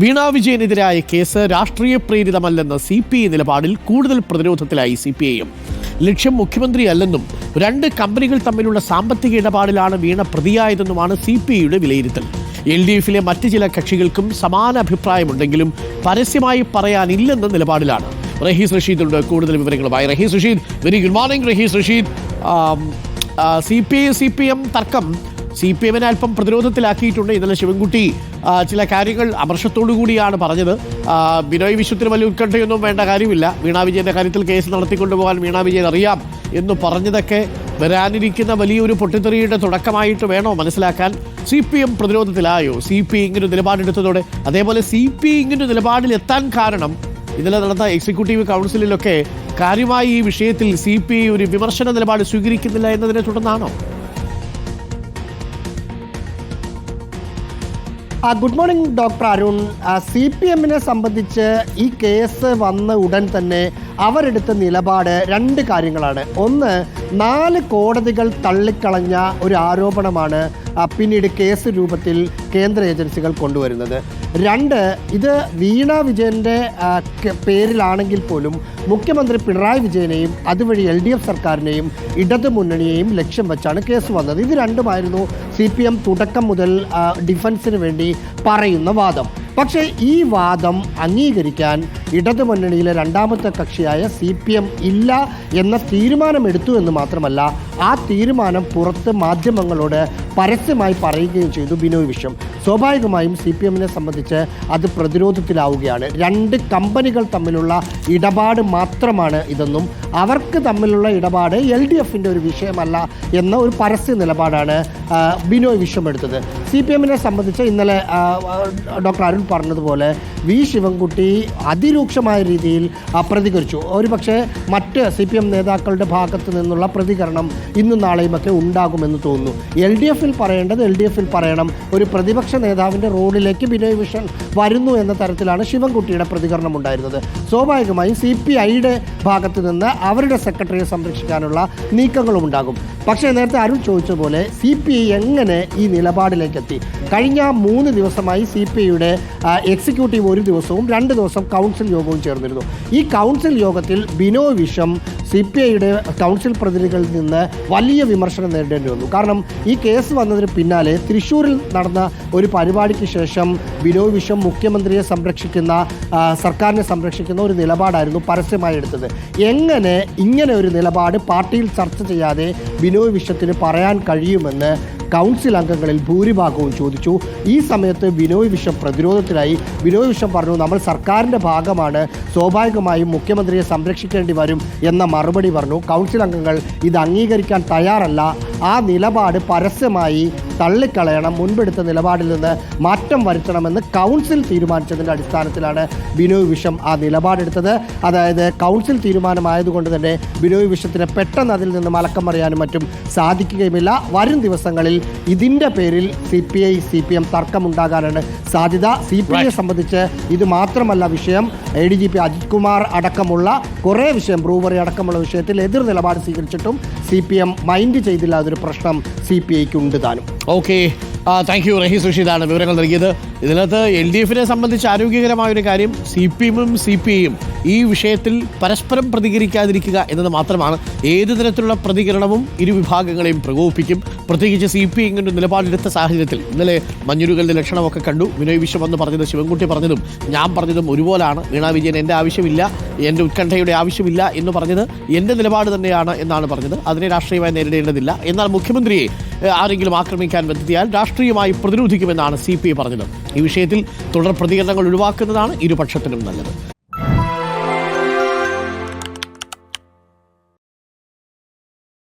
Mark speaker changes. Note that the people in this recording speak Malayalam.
Speaker 1: വീണ വിജയനെതിരായ കേസ് രാഷ്ട്രീയ പ്രേരിതമല്ലെന്ന സി പി ഐ നിലപാടിൽ കൂടുതൽ പ്രതിരോധത്തിലായി സി പി ഐ എം ലക്ഷ്യം മുഖ്യമന്ത്രിയല്ലെന്നും രണ്ട് കമ്പനികൾ തമ്മിലുള്ള സാമ്പത്തിക ഇടപാടിലാണ് വീണ പ്രതിയായതെന്നുമാണ് സി പി ഐയുടെ വിലയിരുത്തൽ. എൽ ഡി എഫിലെ മറ്റ് ചില കക്ഷികൾക്കും സമാന അഭിപ്രായമുണ്ടെങ്കിലും പരസ്യമായി പറയാനില്ലെന്ന നിലപാടിലാണ്. റഹീസ് റഷീദുണ്ട്. കൂടുതൽ വിവരങ്ങളുമായി Rahees Rasheed. Very good morning Rahees Rasheed. C P I C P M തർക്കം സി പി എമ്മിനെ അല്പം പ്രതിരോധത്തിലാക്കിയിട്ടുണ്ട് ഇന്നലെ ശിവൻകുട്ടി. ചില കാര്യങ്ങൾ അമർഷത്തോടു കൂടിയാണ് പറഞ്ഞത്. ബിനോയ് വിശ്വത്തിന് വലിയ ഉത്കണ്ഠയൊന്നും വേണ്ട കാര്യമില്ല. വീണാ വിജയന്റെ കാര്യത്തിൽ കേസ് നടത്തിക്കൊണ്ടുപോകാൻ വീണാ വിജയൻ അറിയാം എന്ന് പറഞ്ഞതൊക്കെ വരാനിരിക്കുന്ന വലിയൊരു പൊട്ടിത്തെറിയുടെ തുടക്കമായിട്ട് വേണോ മനസ്സിലാക്കാൻ? സി പി എം പ്രതിരോധത്തിലായോ? സി പി ഇങ്ങനൊരു ഇങ്ങനെ നിലപാടെടുത്തതോടെ അതേപോലെ സി പി ഇങ്ങനൊരു ഇങ്ങനെ നിലപാടിൽ എത്താൻ കാരണം ഇന്നലെ നടന്ന എക്സിക്യൂട്ടീവ് കൗൺസിലിലൊക്കെ കാര്യമായി ഈ വിഷയത്തിൽ സി പി ഐ ഒരു വിമർശന നിലപാട് സ്വീകരിക്കുന്നില്ല എന്നതിനെ തുടർന്നാണോ?
Speaker 2: ആ, good morning doctor Arun C P എമ്മിനെ സംബന്ധിച്ച് ഈ കേസ് വന്ന ഉടൻ തന്നെ അവരെടുത്ത നിലപാട് രണ്ട് കാര്യങ്ങളാണ്. ഒന്ന് നാല് കോടതികൾ തള്ളിക്കളഞ്ഞ ഒരു ആരോപണമാണ് പിന്നീട് കേസ് രൂപത്തിൽ കേന്ദ്ര ഏജൻസികൾ കൊണ്ടുവരുന്നത്. രണ്ട് ഇത് വീണ വിജയന്റെ പേരിലാണെങ്കിൽ പോലും മുഖ്യമന്ത്രി പിണറായി വിജയനെയും അതുവഴി എൽ ഡി എഫ് സർക്കാരിനെയും ഇടതുമുന്നണിയെയും ലക്ഷ്യം വെച്ചാണ് കേസ് വന്നത്. ഇത് രണ്ടുമായിരുന്നു സി പി എം തുടക്കം മുതൽ ഡിഫൻസിന് വേണ്ടി പറയുന്ന വാദം. പക്ഷേ ഈ വാദം അംഗീകരിക്കാൻ ഇടതുമുന്നണിയിലെ രണ്ടാമത്തെ കക്ഷിയായ സി പി എം ഇല്ല എന്ന തീരുമാനമെടുത്തു എന്ന് മാത്രമല്ല ആ തീരുമാനം പുറത്ത് മാധ്യമങ്ങളോട് പരസ്യമായി പറയുകയും ചെയ്തു ബിനോയ് വിശ്വം. സ്വാഭാവികമായും സി പി എമ്മിനെ സംബന്ധിച്ച് അത് പ്രതിരോധത്തിലാവുകയാണ്. രണ്ട് കമ്പനികൾ തമ്മിലുള്ള ഇടപാട് മാത്രമാണ് ഇതെന്നും അവർക്ക് തമ്മിലുള്ള ഇടപാട് എൽ ഡി എഫിന്റെ ഒരു വിഷയമല്ല എന്ന ഒരു പരസ്യ നിലപാടാണ് ബിനോയ് വിശ്വം എടുത്തത് സി പി എമ്മിനെ സംബന്ധിച്ച് ഇന്നലെ ഡോക്ടർ അരുൺ പറഞ്ഞതുപോലെ വി ശിവൻകുട്ടി അതിരൂക്ഷമായ രീതിയിൽ പ്രതികരിച്ചു. ഒരുപക്ഷെ മറ്റ് സി പി എം നേതാക്കളുടെ ഭാഗത്ത് നിന്നുള്ള പ്രതികരണം ഇന്നും നാളെയുമൊക്കെ ഉണ്ടാകുമെന്ന് തോന്നുന്നു. എൽ ഡി എഫിൽ പറയേണ്ടത് എൽ ഡി എഫിൽ പറയണം. ഒരു പ്രതിപക്ഷ നേതാവിന്റെ റോളിലേക്ക് ബിനോയ് വിഷൻ വരുന്നു എന്ന തരത്തിലാണ് ശിവൻകുട്ടിയുടെ പ്രതികരണം ഉണ്ടായിരുന്നത്. സ്വാഭാവികമായും സി പി ഐയുടെ ഭാഗത്ത് നിന്ന് അവരുടെ സെക്രട്ടറിയെ സംരക്ഷിക്കാനുള്ള നീക്കങ്ങളും ഉണ്ടാകും. പക്ഷേ നേരത്തെ അരുൺ ചോദിച്ച പോലെ സി പി ഐ എങ്ങനെ ഈ നിലപാടിലേക്ക് എത്തി കഴിഞ്ഞ മൂന്ന് ദിവസമായി സി പി ഐയുടെ എക്സിക്യൂട്ടീവ് ഒരു ദിവസവും രണ്ട് ദിവസം കൗൺസിൽ യോഗവും ചേർന്നിരുന്നു. ഈ കൗൺസിൽ യോഗത്തിൽ ബിനോയ് വിഷം സി പി ഐയുടെ കൗൺസിൽ പ്രതിനിധികളിൽ നിന്ന് വലിയ വിമർശനം നേരിടേണ്ടി വന്നു. കാരണം ഈ കേസ് വന്നതിന് പിന്നാലെ തൃശ്ശൂരിൽ നടന്ന ഒരു പരിപാടിക്ക് ശേഷം ബിനോയ് വിശ്വം മുഖ്യമന്ത്രിയെ സംരക്ഷിക്കുന്ന സർക്കാരിനെ സംരക്ഷിക്കുന്ന ഒരു നിലപാടായിരുന്നു പരസ്യമായി എടുത്തത്. എങ്ങനെ ഇങ്ങനെ ഒരു നിലപാട് പാർട്ടിയിൽ ചർച്ച ചെയ്യാതെ ബിനോയ് വിശ്വത്തിന് പറയാൻ കഴിയുമെന്ന് കൗൺസിൽ അംഗങ്ങളിൽ ഭൂരിഭാഗവും ചോദിച്ചു. ഈ സമയത്ത് ബിനോയ് വിഷം പ്രതിരോധത്തിലായി ബിനോയ് വിഷം പറഞ്ഞു നമ്മൾ സർക്കാരിന്റെ ഭാഗമാണ് സ്വാഭാവികമായും മുഖ്യമന്ത്രിയെ സംരക്ഷിക്കേണ്ടി വരും എന്ന മറുപടി പറഞ്ഞു. കൗൺസിൽ അംഗങ്ങൾ ഇത് അംഗീകരിക്കാൻ തയ്യാറല്ല. ആ നിലപാട് പരസ്യമായി തള്ളിക്കളയണം. മുൻപെടുത്ത നിലപാടിൽ നിന്ന് മാറ്റം വരുത്തണമെന്ന് കൗൺസിൽ തീരുമാനിച്ചതിന്റെ അടിസ്ഥാനത്തിലാണ് ബിനോയ് വിഷം ആ നിലപാടെടുത്തത്. അതായത് കൗൺസിൽ തീരുമാനമായതുകൊണ്ട് തന്നെ ബിനോയ് വിഷത്തിന് പെട്ടെന്ന് അതിൽ നിന്ന് മലക്കം മറിയാനും മറ്റും സാധിക്കുകയുമില്ല. വരും ദിവസങ്ങളിൽ ഇതിന്റെ പേരിൽ C P I C P M തർക്കമുണ്ടാകാനാണ് സാധ്യത. സി പി ഐയെ സംബന്ധിച്ച് ഇത് മാത്രമല്ല വിഷയം. A D G P Ajith Kumar അടക്കമുള്ള കുറേ വിഷയം ബ്രൂവറി അടക്കമുള്ള വിഷയത്തിൽ എതിർ നിലപാട് സ്വീകരിച്ചിട്ടും സി പി എം മൈൻഡ് ചെയ്തില്ല. അതൊരു പ്രശ്നം സി പി ഐക്ക് ഉണ്ട് താനും.
Speaker 1: ഓക്കെ. താങ്ക് യു റഹീസ് റഷീദാണ് വിവരങ്ങൾ നൽകിയത്. ഇതിനകത്ത് എൽ ഡി എഫിനെ സംബന്ധിച്ച് ആരോഗ്യകരമായ ഒരു കാര്യം സി പി എമ്മും സി പി ഐയും ഈ വിഷയത്തിൽ പരസ്പരം പ്രതികരിക്കാതിരിക്കുക എന്നത് മാത്രമാണ്. ഏത് തരത്തിലുള്ള പ്രതികരണവും ഇരു വിഭാഗങ്ങളെയും പ്രകോപിപ്പിക്കും. പ്രത്യേകിച്ച് സി പി ഐ ഇങ്ങനെ നിലപാടെടുത്ത സാഹചര്യത്തിൽ ഇന്നലെ മഞ്ഞുരുകളുടെ ലക്ഷണമൊക്കെ കണ്ടു. വിനോയ് വിശ്വം എന്ന് പറഞ്ഞത് ശിവൻകുട്ടി പറഞ്ഞതും ഞാൻ പറഞ്ഞതും ഒരുപോലാണ്. വീണാ വിജയൻ എന്റെ ആവശ്യമില്ല എന്റെ ഉത്കണ്ഠയുടെ ആവശ്യമില്ല എന്ന് പറഞ്ഞത് എന്റെ നിലപാട് തന്നെയാണ് എന്നാണ് പറഞ്ഞത്. അതിനെ രാഷ്ട്രീയമായി നേരിടേണ്ടതില്ല. എന്നാൽ മുഖ്യമന്ത്രിയെ ആരെങ്കിലും ആക്രമിക്കാൻ എത്തിയാൽ രാഷ്ട്രീയമായി പ്രതിരോധിക്കുമെന്നാണ് സി പി ഐ പറഞ്ഞത്. ഈ വിഷയത്തിൽ തുടർ പ്രതികരണങ്ങൾ ഒഴിവാക്കുന്നതാണ് ഇരുപക്ഷത്തിനും നല്ലത്.